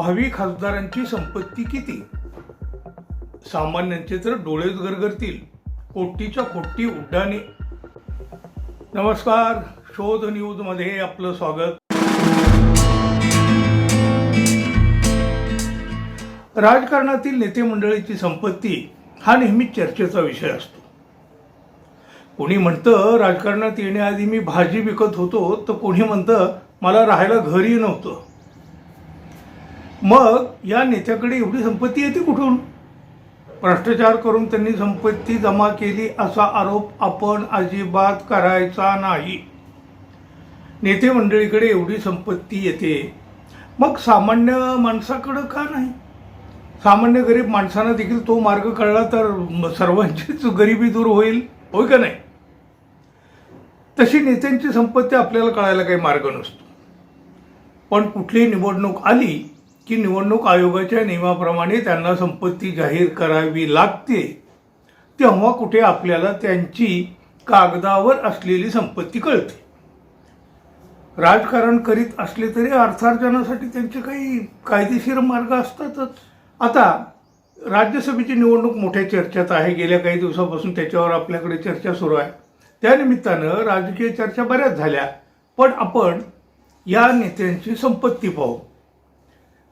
भावी खासदारांची संपत्ती किती? सामान्यांचे तर डोळेच गरगरतील कोटीच्या कोटी उड्डाणे. नमस्कार. शोध न्यूजमध्ये आपलं स्वागत. राजकारणातील नेते मंडळीची संपत्ती हा नेहमी चर्चेचा विषय असतो. कोणी म्हणतं राजकारणात येण्याआधी मी भाजी विकत होतो तर कोणी म्हणतं मला राहायला घरही नव्हतं. मग या नेत्याकडे एवढी संपत्ती येते कुठून? भ्रष्टाचार करून त्यांनी संपत्ती जमा केली असा आरोप आपण अजिबात करायचा नाही. नेते मंडळीकडे एवढी संपत्ती येते. मग सामान्य माणसाकडं का नाही? सामान्य गरीब माणसांना देखील तो मार्ग कळला तर सर्वांचीच गरिबी दूर होईल होय का नाही? तशी नेत्यांची संपत्ती आपल्याला कळायला काही मार्ग नसतो. पण कुठलीही निवडणूक आली की निवडणूक आयोगाच्या नियमाप्रमाणे त्यांना संपत्ती जाहीर करावी लागते तेव्हा कुठे आपल्याला त्यांची कागदावर असलेली संपत्ती कळते. राजकारण करीत असले तरी अर्थार्जनासाठी त्यांचे काही कायदेशीर मार्ग असतातच. आता राज्यसभेची निवडणूक मोठ्या चर्चेत आहे. गेल्या काही दिवसापासून त्याच्यावर आपल्याकडे चर्चा सुरू आहे. त्यानिमित्तानं राजकीय चर्चा बऱ्याच झाल्या. पण आपण या नेत्यांची संपत्ती पाहू.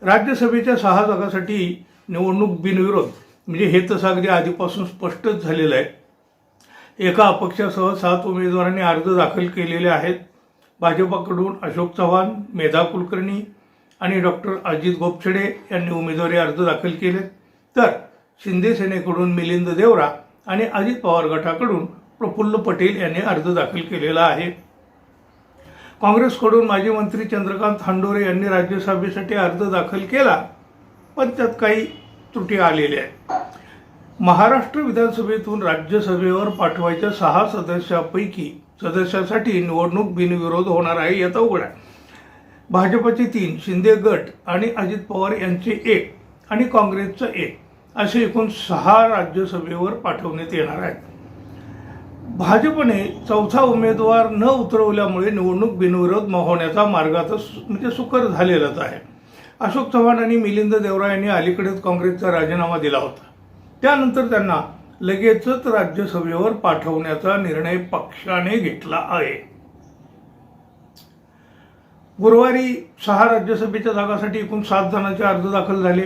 राज्यसभेच्या सहा जागासाठी निवडणूक बिनविरोध म्हणजे हे तसं अगदी आधीपासून स्पष्टच झालेलं आहे. एका अपक्षासह सात उमेदवारांनी अर्ज दाखल केलेले आहेत. भाजपाकडून अशोक चव्हाण मेधा कुलकर्णी आणि डॉक्टर अजित गोपछडे यांनी उमेदवारी अर्ज दाखल केले तर शिंदे सेनेकडून मिलिंद देवरा आणि अजित पवार गटाकडून प्रफुल्ल पटेल यांनी अर्ज दाखल केलेला आहे. काँग्रेसकडून माजी मंत्री चंद्रकांत हांडोरे यांनी राज्यसभेसाठी अर्ज दाखल केला पण त्यात काही त्रुटी आलेल्या आहेत महाराष्ट्र विधानसभेतून राज्यसभेवर पाठवायच्या सहा सदस्यापैकी सदस्यासाठी निवडणूक बिनविरोध होणार आहे याचा उघड आहे. भाजपचे तीन शिंदे गट आणि अजित पवार यांचे एक आणि काँग्रेसचं एक असे एकूण सहा राज्यसभेवर पाठवण्यात येणार आहेत. भाजपने चौथा उमेदवार न उतरवल्यामुळे निवडणूक बिनविरोध होण्याचा मार्ग आता सु- म्हणजे सुकर झालेलाच आहे. अशोक चव्हाण आणि मिलिंद देवरा यांनी अलीकडेच काँग्रेसचा राजीनामा दिला होता. त्यानंतर त्यांना लगेचच राज्यसभेवर पाठवण्याचा निर्णय पक्षाने घेतला आहे. गुरुवारी सहा राज्यसभेच्या जागासाठी एकूण सात जणांचे अर्ज दाखल झाले.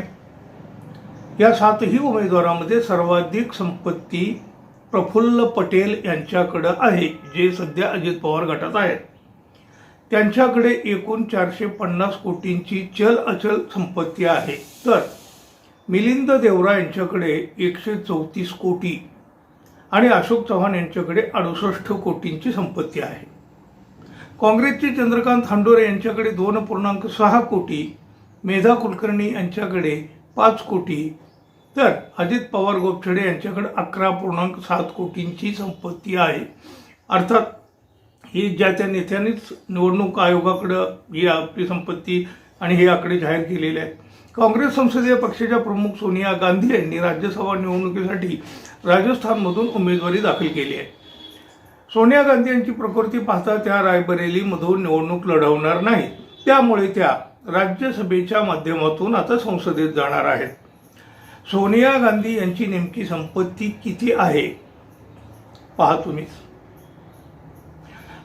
या सातही उमेदवारामध्ये सर्वाधिक संपत्ती प्रफुल्ल पटेल यांच्याकडं आहे जे सध्या अजित पवार गटात आहेत. त्यांच्याकडे एकूण चारशे पन्नास कोटींची चल अचल संपत्ती आहे. तर मिलिंद देवरा यांच्याकडे एकशे चौतीस कोटी आणि अशोक चव्हाण यांच्याकडे अडुसष्ट कोटींची संपत्ती आहे. काँग्रेसचे चंद्रकांत हांडोरे यांच्याकडे दोन पूर्णांक सहा कोटी मेधा कुलकर्णी यांच्याकडे पाच कोटी तर अजित पवार गोपछडे यांच्याकडे अकरा पूर्णांक सात कोटींची संपत्ती आहे. अर्थात ही ज्या त्या नेत्यांनीच निवडणूक आयोगाकडं ही आपली संपत्ती आणि हे आकडे जाहीर केलेले आहेत. काँग्रेस संसदीय पक्षाच्या प्रमुख सोनिया गांधी यांनी राज्यसभा निवडणुकीसाठी राजस्थानमधून उमेदवारी दाखल केली आहे. सोनिया गांधी यांची प्रकृती पाहता त्या रायबरेलीमधून निवडणूक लढवणार नाही त्यामुळे त्या राज्यसभेच्या माध्यमातून आता संसदेत जाणार आहेत. सोनिया गांधी यांची नेमकी संपत्ती किती आहे? पहा तुम्हीच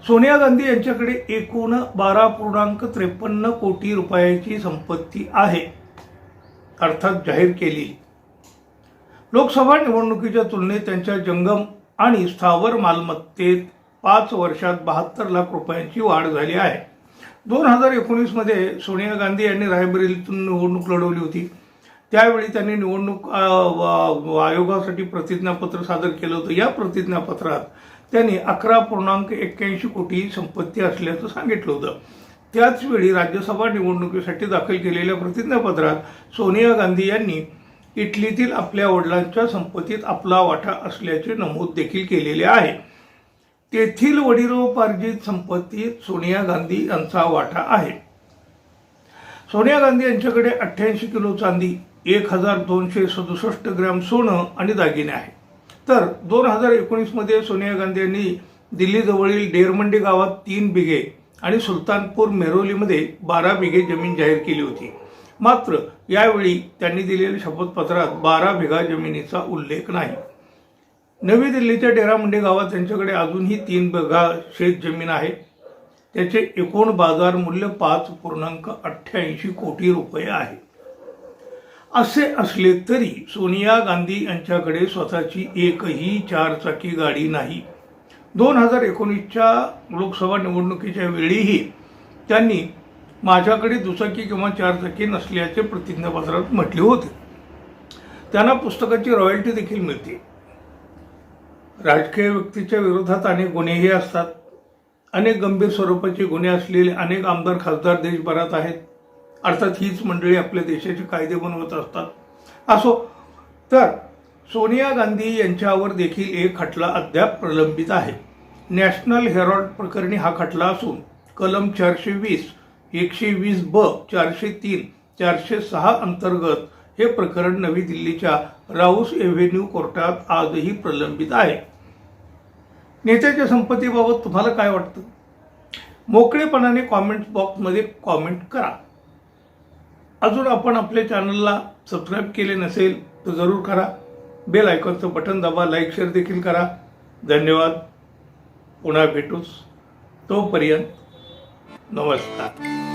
सोनिया गांधी यांच्याकडे एकूण बारा पूर्णांक त्रेपन्न कोटी रुपयाची संपत्ती आहे अर्थात जाहीर केली. लोकसभा निवडणुकीच्या तुलनेत त्यांच्या जंगम आणि स्थावर मालमत्तेत पाच वर्षात बहात्तर लाख रुपयांची वाढ झाली आहे. दोन हजार एकोणीसमध्ये सोनिया गांधी यांनी रायबरेलीतून निवडणूक लढवली होती. त्यावेळी त्यांनी निवडणूक आयोगासाठी प्रतिज्ञापत्र सादर केलं होतं. या प्रतिज्ञापत्रात त्यांनी अकरा पूर्णांक एक्क्याऐंशी कोटी संपत्ती असल्याचं सांगितलं होतं. त्याचवेळी राज्यसभा निवडणुकीसाठी दाखल केलेल्या प्रतिज्ञापत्रात सोनिया गांधी यांनी इटलीतील आपल्या वडिलांच्या संपत्तीत आपला वाटा असल्याचे नमूद देखील केलेले आहे. तेथील वडिलोपार्जित संपत्तीत सोनिया गांधी यांचा वाटा आहे. सोनिया गांधी यांच्याकडे अठ्ठ्याऐंशी किलो चांदी एक हजार दोनशे सदुसष्ट ग्रॅम सोनं आणि दागिने आहे तर दोन हजार एकोणीसमध्ये सोनिया गांधी यांनी दिल्लीजवळील डेरमंडी गावात तीन बिघे आणि सुलतानपूर मेरोलीमध्ये बारा बिघे जमीन जाहीर केली होती. मात्र यावेळी त्यांनी दिलेल्या शपथपत्रात बारा बिघा जमिनीचा उल्लेख नाही. नवी दिल्लीच्या डेरामंडी गावात त्यांच्याकडे अजूनही तीन बिघा शेत जमीन आहे. त्याचे एकूण बाजार मूल्य पाच पूर्णांक अठ्ठ्याऐंशी कोटी रुपये आहे. असे असले तरी सोनिया गांधी यांच्याकडे स्वतःची एकही चारचाकी गाडी नाही. दोन हजार एकोणीसच्या लोकसभा निवडणुकीच्या वेळीही त्यांनी माझ्याकडे दुचाकी किंवा चारचाकी नसल्याचे प्रतिज्ञापत्रात म्हटले होते. त्यांना पुस्तकाची रॉयल्टी देखील मिळते. राजकीय व्यक्तीच्या विरोधात अनेक गुन्हेही असतात. अनेक गंभीर स्वरूपाचे गुन्हे असलेले अनेक आमदार खासदार देशभरात आहेत. अर्थात हीच मंडळी आपल्या देशाचे कायदे बनवत असतात. असो तर सोनिया गांधी यांच्यावर देखील एक खटला अद्याप प्रलंबित आहे. नॅशनल हेरॉल्ड प्रकरणी हा खटला असून कलम चारशे वीस एकशे वीस ब चारशे तीन चारशे सहा अंतर्गत हे प्रकरण नवी दिल्लीच्या राऊस एव्हेन्यू कोर्टात आजही प्रलंबित आहे. नेत्याच्या संपत्तीबाबत तुम्हाला काय वाटतं? मोकळेपणाने कॉमेंट बॉक्समध्ये कॉमेंट करा. अजून आपण आपल्या चॅनलला सबस्क्राईब केले नसेल तर जरूर करा. बेल आयकॉनचं बटन दाबा लाईक शेअर देखील करा. धन्यवाद. पुन्हा भेटूच. तोपर्यंत नमस्कार.